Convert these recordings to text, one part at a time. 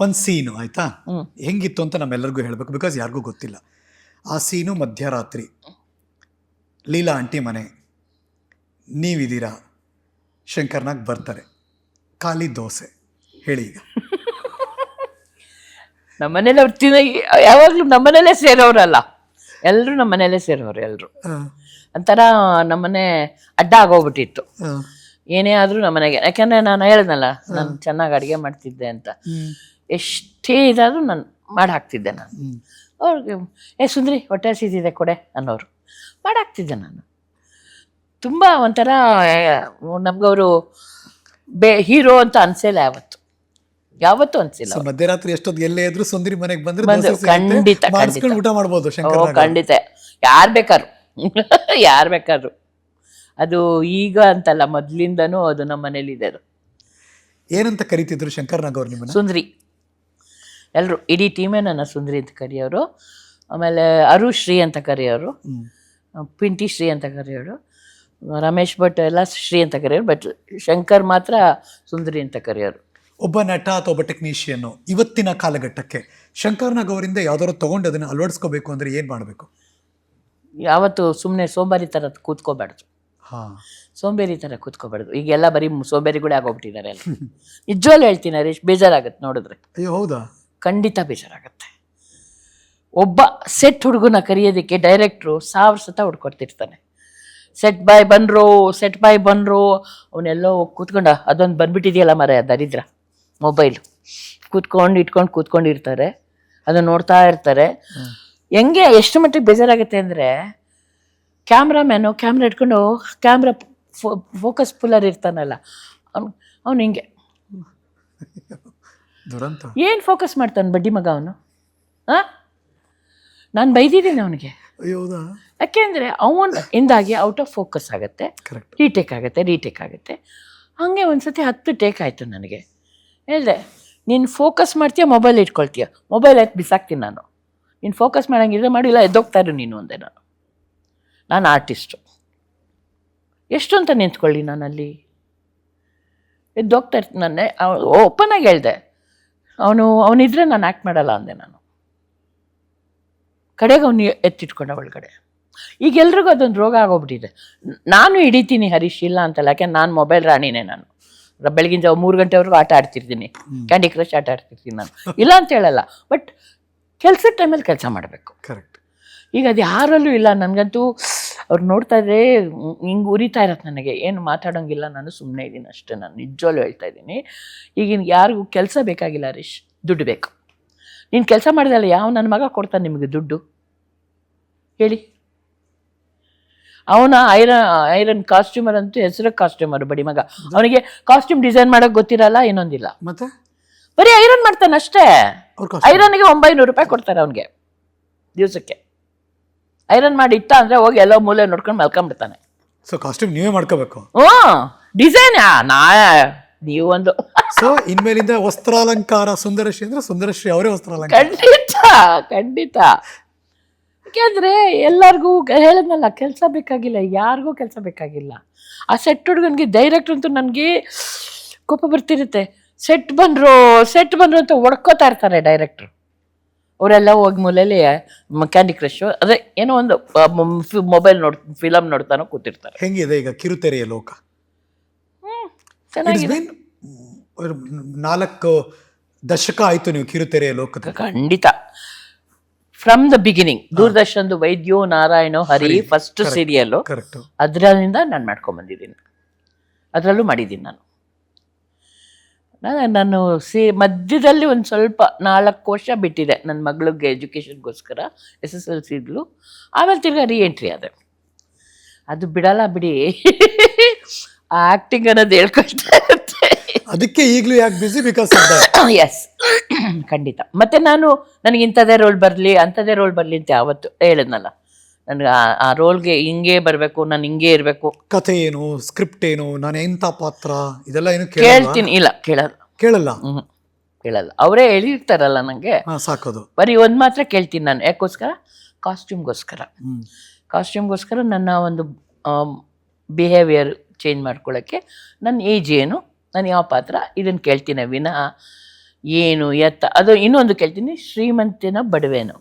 ಒಂದು ಸೀನು ಆಯ್ತಾ? ಹೆಂಗಿತ್ತು ಅಂತ ನಮ್ಮೆಲ್ಲರಿಗೂ ಹೇಳಬೇಕು. ಬಿಕಾಸ್ ಯಾರಿಗೂ ಗೊತ್ತಿಲ್ಲ. ಆ ಸೀನು ಮಧ್ಯರಾತ್ರಿ. ಲೀಲಾ ಆಂಟಿ ಮನೆ. ನೀವಿದ್ದೀರಾ? ಶಂಕರ್ನಾಗ್ ಬರ್ತಾರೆ. ಖಾಲಿ ದೋಸೆ. ಹೇಳಿ ಈಗ. ನಮ್ಮನೇಲಿ ಅವ್ರು ತಿನ್ನ ಯಾವಾಗಲೂ ನಮ್ಮನೇಲೇ ಸೇರೋರಲ್ಲ. ಎಲ್ಲರೂ ನಮ್ಮನೇಲೇ ಸೇರೋರು ಎಲ್ಲರೂ ಒಂಥರ ನಮ್ಮನೆ ಅಡ್ಡ ಆಗೋಗ್ಬಿಟ್ಟಿತ್ತು. ಏನೇ ಆದರೂ ನಮ್ಮನೆಗೆ. ಯಾಕೆಂದರೆ ನಾನು ಹೇಳ್ದಲ್ಲ ನಾನು ಚೆನ್ನಾಗಿ ಅಡುಗೆ ಮಾಡ್ತಿದ್ದೆ ಅಂತ. ಎಷ್ಟೇ ಇದಾದರೂ ನಾನು ಮಾಡಿ ಹಾಕ್ತಿದ್ದೆ ನಾನು. ಅವ್ರಿಗೆ ಏ ಸುಂದ್ರಿ ಹೊಟ್ಟೆ ಸೀದಿದೆ ಕೊಡೆ ಅನ್ನೋರು. ಮಾಡಾಕ್ತಿದ್ದೆ ನಾನು. ತುಂಬ ಒಂಥರ ನಮಗವರು ಬೇ ಹೀರೋ ಅಂತ ಅನಿಸಿಲ್ಲ ಯಾವತ್ತು. ಯಾವತ್ತೂ ಅನಿಸಿಲ್ಲ ಮಧ್ಯರಾತ್ರಿ ಎಷ್ಟೊತ್ತು ಎಲ್ಲೇ ಇದ್ರು ಸುಂದರಿ ಮನೆಗೆ ಬಂದ್ರೆ ಬಂದು, ಖಂಡಿತ. ಊಟ ಮಾಡ್ಬೋದು ಖಂಡಿತ. ಯಾರು ಬೇಕಾದ್ರು. ಯಾರು ಬೇಕಾದ್ರು. ಅದು ಈಗ ಅಂತಲ್ಲ ಮೊದಲಿಂದನೂ ಅದು ನಮ್ಮ ಮನೇಲಿ ಇದೆ ಅದು. ಏನಂತ ಕರಿತಿದ್ರು ಶಂಕರ್ನಾಗ್ ಅವ್ರ ಅವ್ರು ನಿಮ್ಮನ್ನ? ಸುಂದ್ರಿ. ಎಲ್ಲರೂ ಇಡೀ ಟೀಮೇ ನನ್ನ ಸುಂದರಿ ಅಂತ ಕರೆಯೋರು ಆಮೇಲೆ ಅರು ಶ್ರೀ ಅಂತ ಕರೆಯೋರು ಪಿಂಟಿ ಶ್ರೀ ಅಂತ ಕರೆಯೋರು ರಮೇಶ್ ಭಟ್ ಎಲ್ಲ ಶ್ರೀ ಅಂತ ಕರೆಯೋರು ಬಟ್ ಶಂಕರ್ ಮಾತ್ರ ಸುಂದರಿ ಅಂತ ಕರೆಯೋರು ಒಬ್ಬ ನಟ ಅಥವಾ ಒಬ್ಬ ಟೆಕ್ನಿಷಿಯನ್ನು ಇವತ್ತಿನ ಕಾಲಘಟ್ಟಕ್ಕೆ ಶಂಕರ್ ನಾಗ್ ಅವರಿಂದ ಯಾವ್ದಾದ್ರು ತಗೊಂಡು ಅದನ್ನು ಅಳವಡಿಸ್ಕೋಬೇಕು ಅಂದ್ರೆ ಏನು ಮಾಡಬೇಕು? ಯಾವತ್ತು ಸುಮ್ಮನೆ ಸೋಂಬಾರಿ ಥರ ಕೂತ್ಕೋಬಾರ್ದು. ಹಾಂ. ಸೋಂಬೇರಿ ಥರ ಕೂತ್ಕೋಬಾರ್ದು. ಈಗೆಲ್ಲ ಬರೀ ಸೋಂಬೇರಿಗಳೇ ಆಗೋಗ್ಬಿಟ್ಟಿದ್ದಾರೆ ನಿಜವಾಗ್ಲೂ ಹೇಳ್ತೀನಿ ಹರೀಶ್ ಬೇಜಾರಾಗುತ್ತೆ ನೋಡಿದ್ರೆ. ಅಯ್ಯೋ ಹೌದಾ? ಖಂಡಿತ ಬೇಜಾರಾಗುತ್ತೆ. ಒಬ್ಬ ಸೆಟ್ ಹುಡುಗನ ಕರೆಯೋದಕ್ಕೆ ಡೈರೆಕ್ಟ್ರು ಸಾವಿರ ಸತ ಹುಡ್ಕೊಡ್ತಿರ್ತಾನೆ. ಸೆಟ್ ಬಾಯ್ ಬಂದರು ಸೆಟ್ ಬಾಯ್ ಬಂದರು ಅವನ್ನೆಲ್ಲೋ ಕೂತ್ಕೊಂಡ, ಅದೊಂದು ಬಂದ್ಬಿಟ್ಟಿದೆಯಲ್ಲ ಮರ ದರಿದ್ರ ಮೊಬೈಲು ಕೂತ್ಕೊಂಡು ಇಟ್ಕೊಂಡು ಕೂತ್ಕೊಂಡಿರ್ತಾರೆ ಅದನ್ನು ನೋಡ್ತಾ ಇರ್ತಾರೆ. ಹೆಂಗೆ ಎಷ್ಟು ಮಟ್ಟಿಗೆ ಬೇಜಾರಾಗುತ್ತೆ ಅಂದರೆ ಕ್ಯಾಮ್ರಾಮ್ಯಾನು ಕ್ಯಾಮ್ರಾ ಇಟ್ಕೊಂಡು ಕ್ಯಾಮ್ರಾ ಫೋಕಸ್ ಪುಲ್ಲರ್ ಇರ್ತಾನಲ್ಲ, ಅವ್ನು ಅವ್ನು ಹಿಂಗೆ ದುರಂತ. ಏನು ಫೋಕಸ್ ಮಾಡ್ತಾನೆ ಬಡ್ಡಿ ಮಗ ಅವನು? ಹಾಂ? ನಾನು ಬೈದಿದ್ದೀನಿ ಅವನಿಗೆ. ಹೌದಾ? ಯಾಕೆಂದರೆ ಅವನ ಇಂದಾಗಿ ಔಟ್ ಆಫ್ ಫೋಕಸ್ ಆಗುತ್ತೆ. ಕರೆಕ್ಟ್ ರೀಟೇಕ್ ಆಗುತ್ತೆ ರೀಟೇಕ್ ಆಗುತ್ತೆ. ಹಾಗೆ ಒಂದು ಸತಿ ಹತ್ತು ಟೇಕ್ ಆಯಿತು ನನಗೆ. ಹೇಳಿದೆ ನೀನು ಫೋಕಸ್ ಮಾಡ್ತೀಯ ಮೊಬೈಲ್ ಇಟ್ಕೊಳ್ತೀಯ? ಮೊಬೈಲ್ ಯಾಕೆ ಬಿಸಾಕ್ತೀನಿ ನಾನು? ನೀನು ಫೋಕಸ್ ಮಾಡೋಂಗಿದ್ರೆ ಮಾಡಿಲ್ಲ ಎದ್ದೋಗ್ತಾ ಇರು ನೀನು ಒಂದೇ ನಾನು. ನಾನು ಆರ್ಟಿಸ್ಟು ಎಷ್ಟು ಅಂತ ನಿಂತ್ಕೊಳ್ಳಿ ನಾನಲ್ಲಿ? ಎದ್ದೋಗ್ತಾ ಇರ್ತೀನಿ ನಾನೇ ಓಪನ್ ಆಗಿ ಹೇಳಿದೆ. ಅವನು ಅವನಿದ್ರೆ ನಾನು ಆ್ಯಕ್ಟ್ ಮಾಡಲ್ಲ ಅಂದೆ ನಾನು. ಕಡೆಗೆ ಅವನು ಎತ್ತಿಟ್ಕೊಂಡ ಒಳಗಡೆ. ಈಗ ಎಲ್ರಿಗೂ ಅದೊಂದು ರೋಗ ಆಗೋಗ್ಬಿಟ್ಟಿದೆ. ನಾನು ಹಿಡಿತೀನಿ ಹರೀಶ್ ಇಲ್ಲ ಅಂತಲ್ಲ ಯಾಕೆ ನಾನು ಮೊಬೈಲ್ ರಾಣಿನೇ ನಾನು. ಬೆಳಗಿನ ಜಾವ ಮೂರು ಗಂಟೆವರೆಗೂ ಆಟ ಆಡ್ತಿರ್ತೀನಿ. ಕ್ಯಾಂಡಿ ಕ್ರಶ್ ಆಟ ಆಡ್ತಿರ್ತೀನಿ ನಾನು. ಇಲ್ಲ ಅಂತ ಹೇಳಲ್ಲ ಬಟ್ ಕೆಲಸದ ಟೈಮಲ್ಲಿ ಕೆಲಸ ಮಾಡಬೇಕು. ಕರೆಕ್ಟ್ ಈಗ ಅದು ಯಾರಲ್ಲೂ ಇಲ್ಲ ನನಗಂತೂ ಅವ್ರು ನೋಡ್ತಾ ಇದ್ರೆ ಹಿಂಗೆ ಉರಿತಾ ಇರತ್ತೆ ನನಗೆ. ಏನು ಮಾತಾಡೋಂಗಿಲ್ಲ ನಾನು ಸುಮ್ಮನೆ ಇದ್ದೀನಿ ಅಷ್ಟೇ. ನಾನು ನಿಜವಾಗ್ಲೂ ಹೇಳ್ತಾ ಇದ್ದೀನಿ. ಈಗಿನ ಯಾರಿಗೂ ಕೆಲಸ ಬೇಕಾಗಿಲ್ಲ ರೀಶ್ ದುಡ್ಡು ಬೇಕು. ನೀನು ಕೆಲಸ ಮಾಡಿದಲ್ಲ ಯಾವ ನನ್ನ ಮಗ ಕೊಡ್ತಾನೆ ನಿಮಗೆ ದುಡ್ಡು? ಹೇಳಿ. ಅವನ ಐರನ್ ಐರನ್ ಕಾಸ್ಟ್ಯೂಮರ್ ಅಂತೂ ಹೆಸರು ಕಾಸ್ಟ್ಯೂಮರ್ ಬಡಿ ಮಗ. ಅವನಿಗೆ ಕಾಸ್ಟ್ಯೂಮ್ ಡಿಸೈನ್ ಮಾಡೋಕೆ ಗೊತ್ತಿರಲ್ಲ ಇನ್ನೊಂದಿಲ್ಲ. ಮತ್ತೆ? ಬರೀ ಐರನ್ ಮಾಡ್ತಾನೆ ಅಷ್ಟೇ. ಐರನ್ಗೆ ಒಂಬೈನೂರು ರೂಪಾಯಿ ಕೊಡ್ತಾರೆ ಅವನಿಗೆ. ದಿವಸಕ್ಕೆ. ಐರನ್ ಮಾಡಿ ಇಟ್ಟ ಅಂದರೆ ಹೋಗಿ ಎಲ್ಲೋ ಮೂಲೆ ನೋಡ್ಕೊಂಡು ಮಲ್ಕೊಂಡ್ಬಿಡ್ತಾನೆ ಸೊ ಕಾಸ್ಟ್ಯೂಮ್ ನೀವೇ ಮಾಡ್ಕೋಬೇಕು. ಹ್ಞೂ ಡಿಸೈನ್ ನಾ ನೀವು ಒಂದು ಸೊ ಇನ್ಮೇಲಿಂದ ವಸ್ತ್ರಾಲಂಕಾರ ಸುಂದರಶ್ರೀ ಅಂದ್ರೆ ಸುಂದರಶ್ರೀ ಅವರೇ ವಸ್ತ್ರಾಲಂಕಾರ. ಖಂಡಿತ ಖಂಡಿತ. ಯಾಕೆಂದ್ರೆ ಎಲ್ಲರಿಗೂ ಹೇಳದ್ನಲ್ಲ ಕೆಲಸ ಬೇಕಾಗಿಲ್ಲ ಯಾರಿಗೂ ಕೆಲಸ ಬೇಕಾಗಿಲ್ಲ. ಆ ಸೆಟ್ ಹುಡುಗನಿಗೆ ಡೈರೆಕ್ಟ್ ಅಂತೂ ನನಗೆ ಕೋಪ ಬರ್ತಿರುತ್ತೆ. ಸೆಟ್ ಬಂದರು ಸೆಟ್ ಬಂದ್ರು ಅಂತ ಒಡ್ಕೋತಾ ಇರ್ತಾರೆ ಡೈರೆಕ್ಟ್ರು ಅವರೆಲ್ಲ ಹೋಗಿ ಮೂಲೆಯಲ್ಲಿ ಕ್ಯಾಂಡಿ ಕ್ರಶು ಅದೇ ಏನೋ ಒಂದು ಮೊಬೈಲ್ ನೋಡ್ ಫಿಲಮ್ ನೋಡ್ತಾನೋ ಕೂತಿರ್ತಾರೆ. ಹೆಂಗಿದೆ ಈಗ ಕಿರುತೆರೆಯ ಲೋಕ? ಚೆನ್ನಾಗಿದೆ. ನಾಲ್ಕು ದಶಕ ಆಯ್ತು ನೀವು ಕಿರುತೆರೆಯ ಲೋಕದ ಖಂಡಿತ. ಫ್ರಮ್ ದ ಬಿಗಿನಿಂಗ್ ದೂರದರ್ಶನದ Vaidyo Narayano Hari first serial correct ಅದರಿಂದ ನಾನು ಮಾಡ್ಕೊಂಡ್ ಬಂದಿದ್ದೀನಿ. ಅದರಲ್ಲೂ ಮಾಡಿದ್ದೀನಿ ನಾನು. ನಾನು ನಾನು ಸಿ ಮಧ್ಯದಲ್ಲಿ ಒಂದು ಸ್ವಲ್ಪ ನಾಲ್ಕು ವರ್ಷ ಬಿಟ್ಟಿದೆ ನನ್ನ ಮಗಳಿಗೆ ಎಜುಕೇಷನ್ಗೋಸ್ಕರ ಎಸ್ ಎಸ್ ಎಲ್ ಸಿಗಳು ಆಮೇಲೆ ತಿರ್ಗಾ ರೀಎಂಟ್ರಿ ಆದೆ. ಅದು ಬಿಡಲ್ಲ ಬಿಡಿ. ಆ್ಯಕ್ಟಿಂಗ್ ಅನ್ನೋದು ಹೇಳ್ಕೊಳ್ತಾ ಇರುತ್ತೆ. ಅದಕ್ಕೆ ಈಗಲೂ ಯಾಕೆ ಬಿಸಿ ಬಿಕಾಸ್ ಎಸ್ ಖಂಡಿತ. ಮತ್ತು ನಾನು ನನಗೆ ಇಂಥದೇ ರೋಲ್ ಬರಲಿ ಅಂಥದೇ ರೋಲ್ ಬರಲಿ ಅಂತ ಯಾವತ್ತು ಹೇಳಿದ್ನಲ್ಲ. ನನಗೆ ಆ- ಆ ರೋಲ್ಗೆ ಹಿಂಗೆ ಬರಬೇಕು ನಾನು ಹಿಂಗೆ ಇರಬೇಕು. ಕಥೆ ಏನು ಸ್ಕ್ರಿಪ್ಟ್ ಏನು ನಾನು ಎಂಥ ಪಾತ್ರ ಇದೆಲ್ಲ ಏನು ಕೇಳ್ತೀನಿ. ಇಲ್ಲ ಕೇಳಲ್ಲ. ಕೇಳಲ್ಲ. ಹ್ಞೂ ಕೇಳಲ್ಲ. ಅವರೇ ಹೇಳಿರ್ತಾರಲ್ಲ ನನಗೆ ಸಾಕೋದು. ಬರೀ ಒಂದು ಮಾತ್ರ ಕೇಳ್ತೀನಿ ನಾನು. ಯಾಕೋಸ್ಕರ? ಕಾಸ್ಟ್ಯೂಮ್ಗೋಸ್ಕರ. ಕಾಸ್ಟ್ಯೂಮ್ಗೋಸ್ಕರ ನನ್ನ ಒಂದು ಬಿಹೇವಿಯರ್ ಚೇಂಜ್ ಮಾಡ್ಕೊಳ್ಳೋಕ್ಕೆ ನನ್ನ ಏಜ್ ಏನು ನಾನು ಯಾವ ಪಾತ್ರ ಇದನ್ನು ಕೇಳ್ತೀನಿ ವಿನಃ. ಏನು ಎತ್ತ ಅದು ಇನ್ನೊಂದು ಕೇಳ್ತೀನಿ ಶ್ರೀಮಂತಿನ ಬಡವೇನು.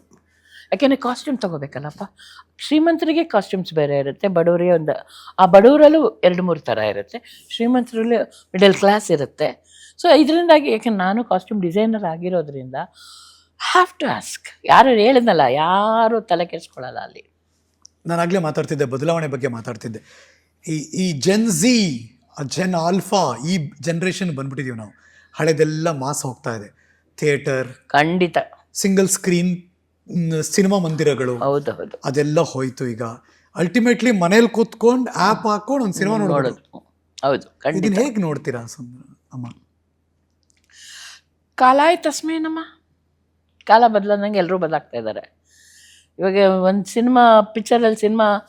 ಯಾಕೆಂದರೆ ಕಾಸ್ಟ್ಯೂಮ್ ತಗೋಬೇಕಲ್ಲಪ್ಪ? ಶ್ರೀಮಂತರಿಗೆ ಕಾಸ್ಟ್ಯೂಮ್ಸ್ ಬೇರೆ ಇರುತ್ತೆ ಬಡವರಿಗೆ ಒಂದು ಆ ಬಡವರಲ್ಲೂ ಎರಡು ಮೂರು ಥರ ಇರುತ್ತೆ. ಶ್ರೀಮಂತರಲ್ಲಿ ಮಿಡಲ್ ಕ್ಲಾಸ್ ಇರುತ್ತೆ. ಸೊ ಇದರಿಂದಾಗಿ ಯಾಕೆಂದ್ರೆ ನಾನು ಕಾಸ್ಟ್ಯೂಮ್ ಡಿಸೈನರ್ ಆಗಿರೋದ್ರಿಂದ ಹ್ಯಾವ್ ಟು ಆಸ್ಕ್ ಯಾರು ಹೇಳಿದ್ನಲ್ಲ ಯಾರು ತಲೆ ಕೆಡಿಸ್ಕೊಳ್ಳಲ್ಲ ಅಲ್ಲಿ. ನಾನು ಆಗಲೇ ಮಾತಾಡ್ತಿದ್ದೆ ಬದಲಾವಣೆ ಬಗ್ಗೆ ಮಾತಾಡ್ತಿದ್ದೆ. ಈ ಈ ಜೆನ್ ಝಿ ಜೆನ್ ಆಲ್ಫಾ ಈ ಜನ್ರೇಷನ್ ಬಂದ್ಬಿಟ್ಟಿದೀವಿ ನಾವು. ಹಳೆದೆಲ್ಲ ಮಾಸ್ ಹೋಗ್ತಾ ಇದೆ. ಥಿಯೇಟರ್ ಖಂಡಿತ. ಸಿಂಗಲ್ ಸ್ಕ್ರೀನ್ ಸಿನಿಮಾ ಮಂದಿರಗಳು. ಹೌದು ಹೌದು ಅದೆಲ್ಲ ಹೋಯ್ತು ಈಗ. ಅಲ್ಟಿಮೇಟ್ಲಿ ಮನೇಲಿ ಕೂತ್ಕೊಂಡು ಆ್ಯಪ್ ಹಾಕೊಂಡು ಒಂದು ಸಿನಿಮಾ ನೋಡೋದು. ಹೌದು ಖಂಡಿತ. ಇದನ್ನ ಹೇಗೆ ನೋಡ್ತೀರಾ ಸುಂದರ ಅಮ್ಮ? ಕಾಲ ಆಯ್ತು ತಸ್ಮೇನಮ್ಮ ಕಾಲ ಬದಲಾದಂಗೆ ಎಲ್ಲರೂ ಬದಲಾಗ್ತಾ ಇದ್ದಾರೆ ಇವಾಗ ಒಂದು ಸಿನಿಮಾ ಪಿಕ್ಚರಲ್ಲಿ ಸಿನಿಮಾ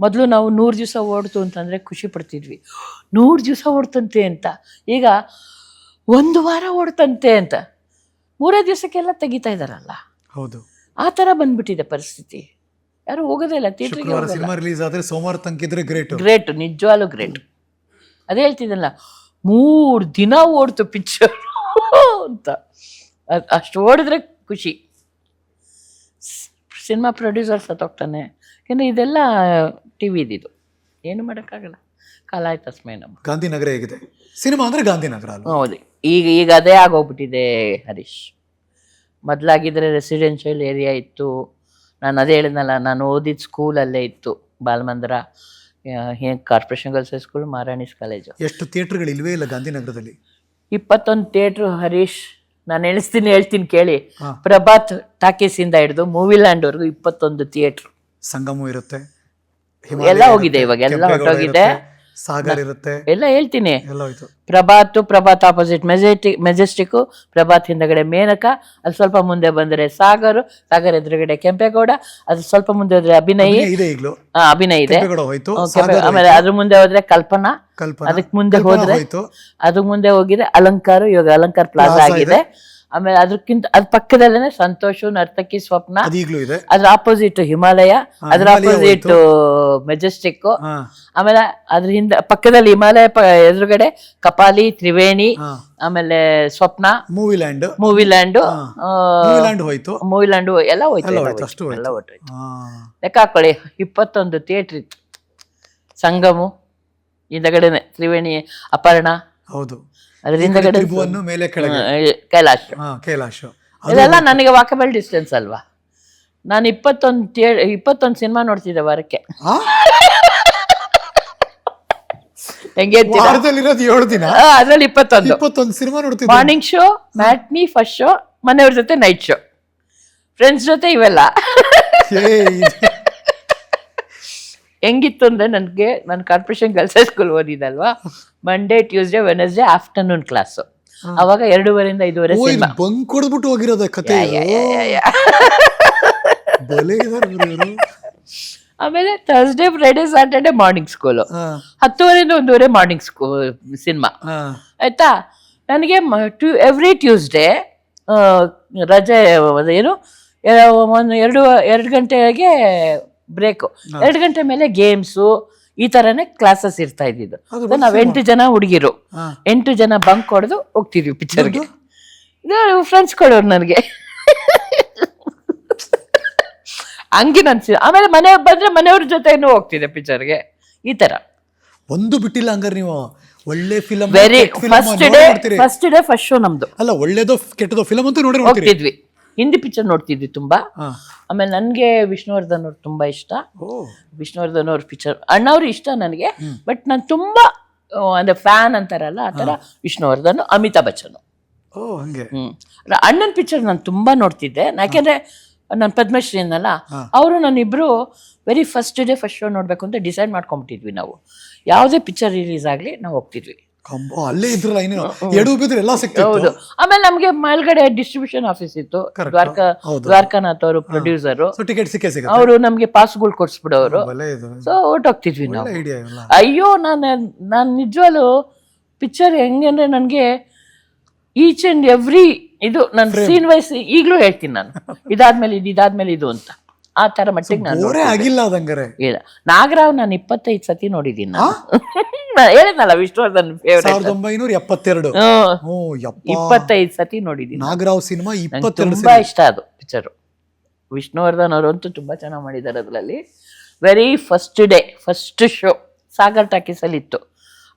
ಮೊದಲು ನಾವು ನೂರು ದಿವಸ ಓಡ್ತು ಅಂತಂದರೆ ಖುಷಿ ಪಡ್ತಿದ್ವಿ. ನೂರು ದಿವಸ ಓಡ್ತಂತೆ ಅಂತ. ಈಗ ಒಂದು ವಾರ ಓಡ್ತಂತೆ ಅಂತ. ಮೂರೇ ದಿವಸಕ್ಕೆಲ್ಲ ತೆಗಿತಾ ಇದ್ದಾರಲ್ಲ ಹೌದು. ಆ ಥರ ಬಂದ್ಬಿಟ್ಟಿದೆ ಪರಿಸ್ಥಿತಿ. ಯಾರು ಹೋಗೋದೇ ಇಲ್ಲ ಶುಕ್ರವಾರ ಸಿನಿಮಾ ರಿಲೀಸ್ ಆದರೆ ಸೋಮವಾರ ತನಕ ಇದ್ರೆ ಗ್ರೇಟ್ ಗ್ರೇಟ್ ನಿಜವಾಗ್ಲೂ ಗ್ರೇಟ್ ಅದೇ ಹೇಳ್ತಿದ್ದಲ್ಲ ಮೂರು ದಿನ ಓಡ್ತು ಪಿಕ್ಚರ್ ಅಂತ. ಅಷ್ಟು ಓಡಿದ್ರೆ ಖುಷಿ. ಸಿನಿಮಾ ಪ್ರೊಡ್ಯೂಸರ್ ಸತ್ತೋಗ್ತಾನೆ ಯಾಕಂದರೆ ಇದೆಲ್ಲ ಟಿ ವಿದಿದು ಏನು ಮಾಡೋಕ್ಕಾಗಲ್ಲ. ಕಾಲ ಆಯ್ತು ನಮ್ಮ ಗಾಂಧಿನಗರ ಹೇಗಿದೆ? ಸಿನಿಮಾ ಅಂದರೆ ಗಾಂಧಿನಗರ ಹೌದು. ಈಗ ಈಗ ಅದೇ ಆಗೋಗ್ಬಿಟ್ಟಿದೆ ಹರೀಶ್. ಮೊದಲಾಗಿದ್ದರೆ ರೆಸಿಡೆನ್ಷಿಯಲ್ ಏರಿಯಾ ಇತ್ತು. ನಾನು ಅದೇ ಹೇಳಿದ್ನಲ್ಲ ನಾನು ಓದಿದ ಸ್ಕೂಲಲ್ಲೇ ಇತ್ತು ಬಾಲಮಂದಿರ corporation girls high school Maharani college ಎಷ್ಟು ಥಿಯೇಟ್ರ್ಗಳು ಇಲ್ವೇ ಇಲ್ಲ ಗಾಂಧಿನಗರದಲ್ಲಿ? ಇಪ್ಪತ್ತೊಂದು ಥಿಯೇಟ್ರು ಹರೀಶ್ ನಾನು ಎಣಿಸ್ತೀನಿ ಹೇಳ್ತೀನಿ ಕೇಳಿ. ಪ್ರಭಾತ್ ಟಾಕೀಸಿಂದ ಹಿಡಿದು ಮೂವಿ ಲ್ಯಾಂಡ್ವರೆಗೂ ಇಪ್ಪತ್ತೊಂದು ಥಿಯೇಟ್ರು ಸಂಗಮ ಇರುತ್ತೆ. ಎಲ್ಲ ಹೋಗಿದೆ ಇವಾಗ, ಎಲ್ಲ ಹೊರ್ಟೋಗಿದೆ. ಸಾಗರ್ ಇರುತ್ತೆ. ಎಲ್ಲ ಹೇಳ್ತೀನಿ. ಎಲ್ಲ ಹೋಯ್ತು. Prabhat Prabhat opposite Majestic Majestic Prabhat ಹಿಂದಗಡೆ ಮೇನಕ ಅಲ್ಲಿ ಸ್ವಲ್ಪ ಮುಂದೆ ಬಂದ್ರೆ ಸಾಗರ್ ಸಾಗರ್ ಎದುರುಗಡೆ ಕೆಂಪೇಗೌಡ ಅದು ಸ್ವಲ್ಪ ಮುಂದೆ ಹೋದ್ರೆ ಅಭಿನಯಿ. ಅಭಿನಯ ಇದೆ ಈಗಲೂ. ಆ, ಅಭಿನಯ್ ಇದೆ. ಕೆಂಪೇಗೌಡ ಹೋಯ್ತು ಆ, ಸಾಗರ್ ಆಮೇಲೆ ಅದ್ರ ಮುಂದೆ ಹೋದ್ರೆ ಕಲ್ಪನಾ. ಕಲ್ಪನಾ. ಅದಕ್ ಮುಂದೆ ಕಲ್ಪನಾ ಹೋದ್ರೆ ಹೋಯ್ತು. ಅದ್ರ ಮುಂದೆ ಹೋಗಿದ್ರೆ ಅಲಂಕಾರ ಇವಾಗ ಅಲಂಕಾರ ಪ್ಲಾಜಾ ಪ್ಲಾಜಾ ಆಗಿದೆ. ಆಮೇಲೆ ಅದಕ್ಕಿಂತ ಅದ್ ಪಕ್ಕದಲ್ಲೇನೆ ಸಂತೋಷ ನರ್ತಕಿ ಸ್ವಪ್ನ. ಇದೆ. ಅದ್ರ ಆಪೋಸಿಟ್ ಹಿಮಾಲಯ ಅದ್ರ ಆಪೋಸಿಟ್ ಮೆಜೆಸ್ಟಿಕ್ ಆಮೇಲೆ ಅದ್ರ ಹಿಂದೆ ಪಕ್ಕದಲ್ಲಿ ಹಿಮಾಲಯ ಎದುರುಗಡೆ ಕಪಾಲಿ ತ್ರಿವೇಣಿ ಆಮೇಲೆ Swapna. Movie Land Movie Land Land ಹೋಯ್ತು. ಮೂವಿ ಲ್ಯಾಂಡು ಎಲ್ಲ ಹೋಯ್ತು ಎಲ್ಲ ಎಲ್ಲ ಹೋಯ್ತು, ಲೆಕ್ಕ ಹಾಕೊಳ್ಳಿ ಇಪ್ಪತ್ತೊಂದು ಥಿಯೇಟರ್ ಇತ್ತು ಸಂಗಮು ಹಿಂದಗಡೆನೆ ತ್ರಿವೇಣಿ ಅಪರ್ಣ. ಹೌದು. ಅದ್ರ ಈ ಹಿಂದಗಡೆ ತ್ರಿಭುವನ್ನು ಮೇಲೆ ಕೈಲಾಶ್. ಕೈಲಾಶ. ಇದೆಲ್ಲ ನನಗೆ ವಾಕಬಲ್ ಡಿಸ್ಟೆನ್ಸ್ ಅಲ್ವಾ? ನಾನು ಇಪ್ಪತ್ತೊಂದು ಥಿಯೇ ಇಪ್ಪತ್ತೊಂದು ಸಿನಿಮಾ ನೋಡ್ತಿದ್ದೆ ವಾರಕ್ಕೆ? ಹೆಂಗೆ ದಿನ? ಅದ್ರಲ್ಲಿ ಇಪ್ಪತ್ತೊಂದು. ಇಪ್ಪತ್ತೊಂದು ಸಿನಿಮಾ ನೋಡ್ತಿದ್ದೆ morning show matinee first show ಮನೆಯವ್ರ ಜೊತೆ ನೈಟ್ ಶೋ ಫ್ರೆಂಡ್ಸ್ ಜೊತೆ ಇವೆಲ್ಲ. ಹೆಂಗಿತ್ತು ಅಂದರೆ ನನಗೆ ನಾನು corporation girls high school ಓದಿದಲ್ವಾ? Monday Tuesday Wednesday afternoon class ಅವಾಗ ಎರಡೂವರೆಯಿಂದ ಐದೂವರೆ ಬಂಕ್ ಕೊಡ್ಬಿಟ್ಟು ಹೋಗಿರೋದ ಕತೆ ಆಮೇಲೆ Thursday Friday Saturday morning school ಹತ್ತುವರೆಯಿಂದ ಒಂದೂವರೆ ಮಾರ್ನಿಂಗ್ ಸ್ಕೂ ಸಿನಿಮಾ. ಆಯ್ತಾ? ನನಗೆ ಟ್ಯೂ ಎವ್ರಿ ಟ್ಯೂಸ್ಡೇ ರಜೆ ಏನು? ಒಂದು ಎರಡು ಎರಡು ಗಂಟೆಗೆ ಬ್ರೇಕು. ಎರಡು ಗಂಟೆ ಮೇಲೆ ಗೇಮ್ಸು ಈ ತರನೇ ಕ್ಲಾಸಸ್ ಇರ್ತಾ ಇದ್ದಿದ್ದು. ನಾವ್ ಎಂಟು ಜನ ಹುಡುಗಿರು. ಎಂಟು ಜನ ಬಂಕ್ ಹೊಡೆದು ಹೋಗ್ತಿದ್ವಿ ಪಿಕ್ಚರ್ಗೆ ಇದು ಫ್ರೆಂಡ್ಸ್ ಕೊಡೋರು ನನಗೆ. ಹಂಗೆ ನನ್ ಆಮೇಲೆ ಮನೆ ಬಂದ್ರೆ ಮನೆಯವ್ರ ಜೊತೆನೂ ಹೋಗ್ತಿದ್ದೆ ಪಿಕ್ಚರ್ಗೆ ಈ ತರ. ಒಂದು ಬಿಟ್ಟಿಲ್ಲ ಹಂಗಾರೆ ನೀವು. ಒಳ್ಳೆ film very first day first day first show ನಮ್ದು. ಅಲ್ಲ ಒಳ್ಳೇದೋ ಕೆಟ್ಟದೋ ಫಿಲಮ್ ಅಂತೂ ನೋಡಿ ಹೋಗ್ತಿದ್ವಿ. ಹಿಂದಿ ಪಿಕ್ಚರ್ ನೋಡ್ತಿದ್ವಿ ತುಂಬಾ. ಆಮೇಲೆ ನನಗೆ ವಿಷ್ಣುವರ್ಧನ್ ಅವ್ರು ತುಂಬಾ ಇಷ್ಟ. ವಿಷ್ಣುವರ್ಧನ್ ಅವ್ರ ಪಿಕ್ಚರ್ ಅಣ್ಣವ್ರು ಇಷ್ಟ ನನಗೆ ಬಟ್ ನಾನು ತುಂಬಾ ಅಂದ್ರೆ ಫ್ಯಾನ್ ಅಂತಾರಲ್ಲ ಆ ಥರ ವಿಷ್ಣುವರ್ಧನ್ ಅಮಿತಾಬ್ ಬಚ್ಚನ್. ಹ್ಮ್. ಅಣ್ಣನ ಪಿಕ್ಚರ್ ನಾನು ತುಂಬಾ ನೋಡ್ತಿದ್ದೆ. ಯಾಕೆಂದ್ರೆ ನನ್ನ ಪದ್ಮಶ್ರೀ ಅನ್ನಲ್ಲ. ಅವರು ನಾನಿಬ್ರು very first day first show ನೋಡ್ಬೇಕು ಅಂತ ಡಿಸೈಡ್ ಮಾಡ್ಕೊಂಬಿಟ್ಟಿದ್ವಿ ನಾವು. ಯಾವುದೇ ಪಿಕ್ಚರ್ ರಿಲೀಸ್ ಆಗಲಿ ನಾವು ಹೋಗ್ತಿದ್ವಿ. ಕಂಬ ಅಲ್ಲೇ ಇದ್ರಲ್ಲ ಏನೇನು ಎಡು ಬಿದ್ರೆ ಎಲ್ಲ ಸಿಕ್ತಿತ್ತು. ಹೌದು. ಆಮೇಲೆ ನಮ್ಗೆ ಮೇಲ್ಗಡೆ ಡಿಸ್ಟ್ರಿಬ್ಯೂಷನ್ ಆಫೀಸ್ ಇತ್ತು. Correct. ದ್ವಾರಕಾ ಹೌದು. ದ್ವಾರಕಾನಾಥ್ ಅವರು ಪ್ರೊಡ್ಯೂಸರ್ ಸೊ ಟಿಕೆಟ್ ಸಿಕ್ಕೇ ಸಿಗುತ್ತೆ. ಅವರು ನಮ್ಗೆ ಪಾಸ್ಗಳು ಕೊಡ್ಸ್ಬಿಡೋರು. ಬಲೆ ಇದು. ಸೊ ಹೊರ್ಟೋಗ್ತಿದ್ವಿ ನಾವು. ಒಳ್ಳೆ ಐಡಿಯಾ ಇಲ್ಲ ಅಯ್ಯೋ ನಾನು ನಾನು ನಿಜವಾಗ್ಲು ಪಿಕ್ಚರ್ ಹೆಂಗಂದ್ರೆ ನನಗೆ ಈಚ್ ಅಂಡ್ ಎವ್ರಿ ಇದು ನನ್ನ ಸೀನ್ ವೈಸ್ ಈಗಲೂ ಹೇಳ್ತೀನಿ ನಾನು. ಇದಾದ್ಮೇಲೆ ಇದು ಇದಾದ್ಮೇಲೆ ಇದು ಅಂತ. ಆ ಥರ ಮಟ್ಟಿಗೆ ನಾನು ಬೋರೇ ಆಗಿಲ್ಲ ಅದಂಗಾರೆ ಇಲ್ಲ. ನಾಗರಾವ್ ನಾನು ಇಪ್ಪತ್ತೈದು ಸತಿ ನೋಡಿದ್ದೀನಿ ನಾನು. ಹೇಳಿದ್ನಲ್ಲ ವಿಷ್ಣುವರ್ಧನ್ ಸಾವಿರದ ಒಂಬೈನೂರ ಎಪ್ಪತ್ತೆರಡು. ಇಪ್ಪತ್ತೈದು ಸತಿ ನೋಡಿದ್ದೀನಿ ನಾಗರಾವ್ ಸಿನಿಮಾ ಇಪ್ಪತ್ತೆರಡು ತುಂಬಾ ಇಷ್ಟ ಅದು ಪಿಕ್ಚರ್ ವಿಷ್ಣುವರ್ಧನ್ ಅವರಂತೂ ತುಂಬಾ ಚೆನ್ನಾಗಿ ಮಾಡಿದ್ದಾರೆ ಅದರಲ್ಲಿ. Very first day first show Sagar ಟಾಕೀಸಲ್ಲಿ ಇತ್ತು.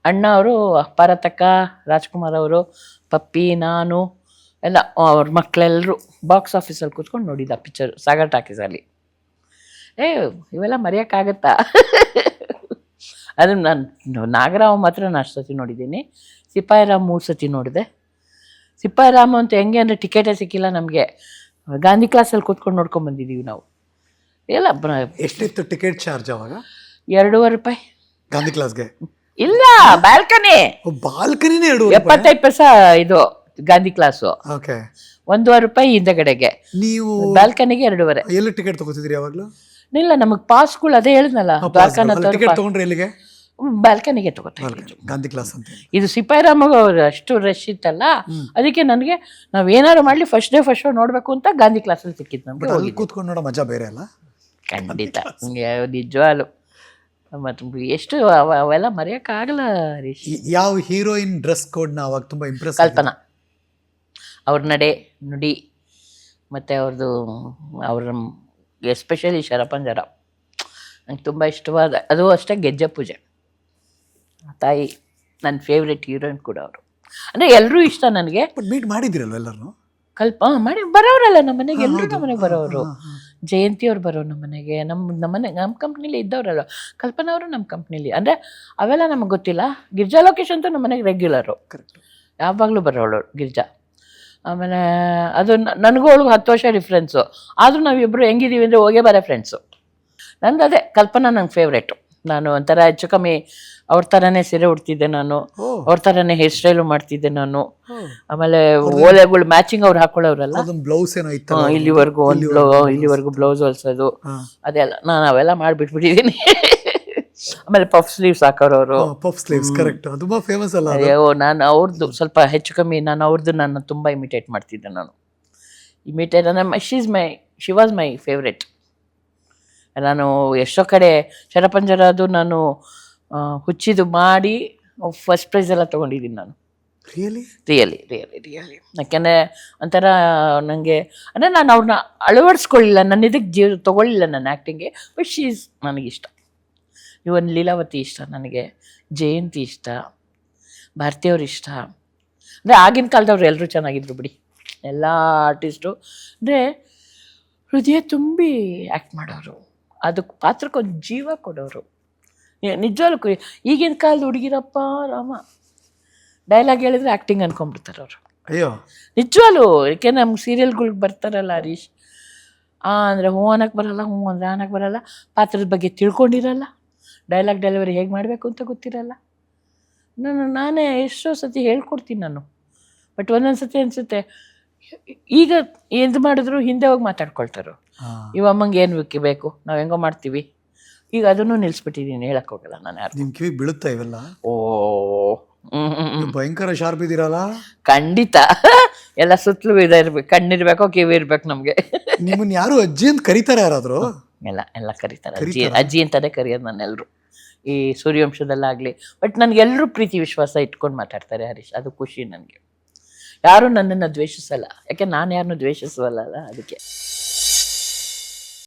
ಅಣ್ಣ ಅವರು ಪಾರತಕ್ಕ ರಾಜ್ಕುಮಾರ್ ಅವರು ಪಪ್ಪಿ ನಾನು ಎಲ್ಲ ಅವ್ರ ಮಕ್ಕಳೆಲ್ಲರೂ ಬಾಕ್ಸ್ ಆಫೀಸಲ್ಲಿ ಕೂತ್ಕೊಂಡು ನೋಡಿದ್ದ ಪಿಕ್ಚರ್ ಸಾಗರ್ ಟಾಕೀಸಲ್ಲಿ. ಏ ಇವೆಲ್ಲ ಮರೆಯೋಕ್ಕಾಗತ್ತಾ? ಅದು ನಾನು ನಾಗರಾವ್ ಮಾತ್ರ ನಾನು ಅಷ್ಟು ಸತಿ ನೋಡಿದ್ದೀನಿ. ಸಿಪಾಯಿರಾಮ್ ಮೂರು ಸತಿ ನೋಡಿದೆ. ಸಿಪಾಯಿರಾಮ್ ಅಂತ ಹೆಂಗೆ ಅಂದರೆ ಟಿಕೆಟೇ ಸಿಕ್ಕಿಲ್ಲ ನಮಗೆ. ಗಾಂಧಿ ಕ್ಲಾಸಲ್ಲಿ ಕೂತ್ಕೊಂಡು ನೋಡ್ಕೊಂಡು ಬಂದಿದ್ದೀವಿ ನಾವು. ಇಲ್ಲ ಎಷ್ಟಿತ್ತು ಟಿಕೆಟ್ ಚಾರ್ಜ್ ಅವಾಗ? ಎರಡೂವರೆ ರೂಪಾಯಿ. ಗಾಂಧಿ ಕ್ಲಾಸ್ಗೆ ಇಲ್ಲ ಬಾಲ್ಕನಿ ಬಾಲ್ಕನಿನೇ ಎರಡು ಎಪ್ಪತ್ತೈದು ಪೈಸ ಇದು ಗಾಂಧಿ ಕ್ಲಾಸು ಓಕೆ ಒಂದೂವರೆ ರೂಪಾಯಿ ಹಿಂದಗಡೆಗೆ. ನೀವು ಬಾಲ್ಕನಿಗೆ ಎರಡೂವರೆ. ಎಲ್ಲಿ ಟಿಕೆಟ್ ತಗೋತಿದ್ರಿ ಯಾವಾಗಲೂ ಇಲ್ಲ ನಮಗೆ ಪಾಸ್ಗಳು ಅದೇ ಹೇಳಿದ್ನಲ್ಲ ಬಾಲ್ಕನ ಟಿಕೆಟ್ ತಗೊಂಡ್ರೆ ಎಲ್ಲಿಗೆ? ಬ್ಯಾಲ್ಕನಿಗೆ ತಗೋತಾ ಗಾಂಧಿ ಕ್ಲಾಸ್ ಅಂತ. ಇದು ಸಿಪಾಯಿರಾಮಗ ಅವ್ರು ಅಷ್ಟು ರಶ್ ಇತ್ತಲ್ಲ ಅದಕ್ಕೆ ನನಗೆ ನಾವ್ ಏನಾದ್ರು ಮಾಡ್ಲಿ ಫಸ್ಟ್ ಡೇ ಫಸ್ಟ್ ಶೋ ನೋಡ್ಬೇಕು ಅಂತ ಗಾಂಧಿ ಕ್ಲಾಸಲ್ಲಿ ಸಿಕ್ಕಿತ್ತು ನಮ್ಗೆ ಅಲ್ಲಿ ಕೂತ್ಕೊಂಡು ನೋಡೋ ಮಜಾ ಬೇರೆ ಅಲ್ಲ? ಖಂಡಿತ. ನಿಜವಾಲು ಮತ್ತೆ ಎಷ್ಟು ಅವ- ಅವೆಲ್ಲ ಮರೆಯೋಕ್ಕಾಗಲ್ಲ ಆಗಲ್ಲ ಯಾವ ಹೀರೋಯಿನ್ ಡ್ರೆಸ್ ಕೋಡ್ ಅವಾಗ ತುಂಬಾ ಇಂಪ್ರೆಸ್ ಕಲ್ಪನಾ. ಅವ್ರ ನಡೆ ನುಡಿ ಮತ್ತು ಅವ್ರದ್ದು ಅವ್ರ ಎಸ್ಪೆಷಲಿ ಶರಪಂಜರ. ನಂಗೆ ತುಂಬ ಇಷ್ಟವಾದ ಅದು ಅಷ್ಟೇ ಗೆಜ್ಜೆ ಪೂಜೆ. ತಾಯಿ ನನ್ನ ಫೇವ್ರೆಟ್ ಹೀರೋಯಿನ್ ಕೂಡ ಅವರು. ಅಂದರೆ ಎಲ್ಲರೂ ಇಷ್ಟ ನನಗೆ. ಬಟ್ ಮೀಟ್ ಮಾಡಿದ್ದೀರಲ್ವ ಎಲ್ಲರೂ ಕಲ್ಪ ಮಾಡಿ ಬರೋರಲ್ಲ ನಮ್ಮ ಮನೆಗೆ ಎಲ್ಲರೂ ನಮ್ಮ ಮನೆಗೆ ಬರೋರು. ಜಯಂತಿ ಅವ್ರು ಬರೋರು ನಮ್ಮ ಮನೆಗೆ ನಮ್ಮ ನಮ್ಮ ಮನೆ ನಮ್ಮ ಕಂಪ್ನಿಲಿ ಇದ್ದವರಲ್ಲ ಕಲ್ಪನಾ ಅವರು ನಮ್ಮ ಕಂಪ್ನಿಲಿ ಅಂದರೆ ಅವೆಲ್ಲ ನಮಗೆ ಗೊತ್ತಿಲ್ಲ. ಗಿರ್ಜಾ ಲೊಕೇಶನ್ ಅಂತೂ ನಮ್ಮ ಮನೆಗೆ ರೆಗ್ಯುಲರು ಕರೆಕ್ಟ್ ಯಾವಾಗಲೂ ಬರೋಳು ಗಿರ್ಜಾ. ಆಮೇಲೆ ಅದು ನನಗೂ ಅವಳಿಗೆ ಹತ್ತು ವರ್ಷ ಡಿಫ್ರೆನ್ಸು ಆದರೂ ನಾವಿಬ್ಬರು ಹೆಂಗಿದ್ದೀವಿ ಅಂದರೆ ಹೋಗೇ ಬರೋ ಫ್ರೆಂಡ್ಸು ನಂದು ಅದೇ ಕಲ್ಪನಾ ನಂಗೆ ಫೇವ್ರೇಟು ನಾನು ಒಂಥರ ಹೆಚ್ಚು ಕಮ್ಮಿ ಅವ್ರ ಥರನೇ ಸೀರೆ ಉಡ್ತಿದ್ದೆ ನಾನು. ಅವ್ರ ಥರನೇ ಹೇರ್ ಸ್ಟೈಲು ಮಾಡ್ತಿದ್ದೆ ನಾನು. ಆಮೇಲೆ ಓಲೆಗಳು ಮ್ಯಾಚಿಂಗ್ ಅವ್ರು ಹಾಕೊಳ್ಳೋರಲ್ಲ ಬ್ಲೌಸ್ ಏನೋ ಇಲ್ಲಿವರೆಗೂ ಒಂದು ಬ್ಲೌ ಇಲ್ಲಿವರೆಗೂ ಬ್ಲೌಸ್ ಹೊಲ್ಸೋದು. ಅದೆಲ್ಲ ನಾನು ಅವೆಲ್ಲ ಮಾಡಿಬಿಟ್ಬಿಟ್ಟಿದ್ದೀನಿ ಆಮೇಲೆ ಪಫ್ ಸ್ಲೀವ್ಸ್ ಹಾಕೋರವರು. ಪಫ್ ಸ್ಲೀವ್ಸ್ ಕರೆಕ್ಟ್ ತುಂಬಾ ಫೇಮಸ್ ಅಲ್ಲ? ಅಯ್ಯೋ ನಾನು ಅವ್ರದ್ದು ಸ್ವಲ್ಪ ಹೆಚ್ಚು ಕಮ್ಮಿ ನಾನು ಅವ್ರದ್ದು ನಾನು ತುಂಬಾ ಇಮಿಟೇಟ್ ಮಾಡ್ತಿದ್ದೆ ನಾನು. ಇಮಿಟೇಟ್ ಅಂದ್ರೆ ಅಂದರೆ is my she was my favourite ನಾನು ಎಷ್ಟೋ ಕಡೆ ಶರಪಂಜರದು ನಾನು ಆ, ಹುಚ್ಚಿದು ಮಾಡಿ ಫಸ್ಟ್ ಪ್ರೈಸ್ ಎಲ್ಲ ತೊಗೊಂಡಿದ್ದೀನಿ ನಾನು. ರಿಯಲಿ ರಿಯಲಿ ರಿಯಲಿ ರಿಯಲಿ ಯಾಕೆಂದರೆ ಒಂಥರ ನನಗೆ ಅಂದರೆ ನಾನು ಅವ್ರನ್ನ ಅಳವಡಿಸ್ಕೊಳ್ಳಿಲ್ಲ ನನ್ನ ಇದಕ್ಕೆ ಜೀವ ತೊಗೊಳ್ಳಿಲ್ಲ ನನ್ನ ಆ್ಯಕ್ಟಿಂಗ್ಗೆ ಬಟ್ ಶೀಸ್ ನನಗಿಷ್ಟ ಇವನ್ ಲೀಲಾವತಿ ಇಷ್ಟ ನನಗೆ ಜಯಂತಿ ಇಷ್ಟ ಭಾರತಿಯವ್ರು ಇಷ್ಟ. ಅಂದರೆ ಆಗಿನ ಕಾಲದವ್ರು ಎಲ್ಲರೂ ಚೆನ್ನಾಗಿದ್ರು ಬಿಡಿ. ಎಲ್ಲ ಆರ್ಟಿಸ್ಟು ಅಂದರೆ ಹೃದಯ ತುಂಬಿ ಆ್ಯಕ್ಟ್ ಮಾಡೋರು. ಅದಕ್ಕೆ ಪಾತ್ರಕ್ಕೊಂದು ಜೀವ ಕೊಡೋರು. ನಿಜವಾಗ್ಲೂ ಈಗಿನ ಕಾಲದ ಹುಡುಗಿರಪ್ಪ ರಾಮ. ಡೈಲಾಗ್ ಹೇಳಿದ್ರೆ ಆ್ಯಕ್ಟಿಂಗ್ ಅನ್ಕೊಂಡ್ಬಿಡ್ತಾರೆ ಅವರು. ಅಯ್ಯೋ. ನಿಜವಾಗ್ಲು ಯಾಕೆ ನಮ್ಗೆ ಸೀರಿಯಲ್ಗಳಿಗೆ ಬರ್ತಾರಲ್ಲ ಹರೀಶ್. ಆ ಅಂದರೆ ಹ್ಞೂ ಅನ್ನಕ್ಕೆ ಬರಲ್ಲ ಹ್ಞೂ ಅಂದರೆ ಅನ್ನಕ್ಕೆ ಬರಲ್ಲ ಪಾತ್ರದ ಬಗ್ಗೆ ತಿಳ್ಕೊಂಡಿರಲ್ಲ. ಡೈಲಾಗ್ ಡೆಲಿವರಿ ಹೇಗೆ ಮಾಡಬೇಕು ಅಂತ ಗೊತ್ತಿರಲ್ಲ. ನಾನು ನಾನೇ ಎಷ್ಟೋ ಸತಿ ಹೇಳ್ಕೊಡ್ತೀನಿ ನಾನು. ಬಟ್ ಒಂದೊಂದು ಸತಿ ಅನಿಸುತ್ತೆ ಈಗ ಏನು ಮಾಡಿದ್ರು ಹಿಂದೆ ಹೋಗಿ ಮಾತಾಡ್ಕೊಳ್ತಾರ. ಇವ ಅಮ್ಮಂಗೆ ಏನು ವಿಕ್ಕಿ ಬೇಕು? ನಾವು ಹೆಂಗೋ ಮಾಡ್ತೀವಿ. ಈಗ ಅದನ್ನು ನಿಲ್ಲಿಸ್ಬಿಟ್ಟಿದ್ದೀನಿ ಹೇಳಕ್ ಹೋಗಲ್ಲ ನಾನು ಯಾರು ನಿಮ್ ಕಿವಿ ಬೀಳುತ್ತಾ ಇವೆಲ್ಲ? ಓ. ಹ್ಮ್, ಭಯಂಕರ ಶಾರ್ಪ್ ಇದ್ದೀರಲ್ಲ? ಖಂಡಿತ. ಎಲ್ಲ ಸುತ್ತಲೂ ಇದ ಇರ್ಬೇಕು ಕಣ್ಣಿರ್ಬೇಕು ಕಿವಿ ಇರ್ಬೇಕು ನಮಗೆ. ನಿಮ್ಮನ್ನ ಯಾರು ಅಜ್ಜಿ ಅಂತ ಕರೀತಾರೆ ಯಾರಾದ್ರು? ಎಲ್ಲ ಎಲ್ಲ ಕರೀತಾರೆ. ಅಜ್ಜಿ? ಅಜ್ಜಿ ಅಂತಾನೆ ಕರೆಯೋದು ನನ್ನೆಲ್ಲರೂ ಈ ಸೂರ್ಯವಂಶದಲ್ಲಾಗಲಿ. ಬಟ್ ನನಗೆಲ್ಲರೂ ಪ್ರೀತಿ ವಿಶ್ವಾಸ ಇಟ್ಕೊಂಡು ಮಾತಾಡ್ತಾರೆ ಹರೀಶ್. ಅದು ಖುಷಿ ನನಗೆ. ಯಾರೂ ನನ್ನನ್ನು ದ್ವೇಷಿಸಲ್ಲ. ಯಾಕೆ ನಾನು ಯಾರನ್ನು ದ್ವೇಷಿಸಲ್ಲ ಅದಕ್ಕೆ.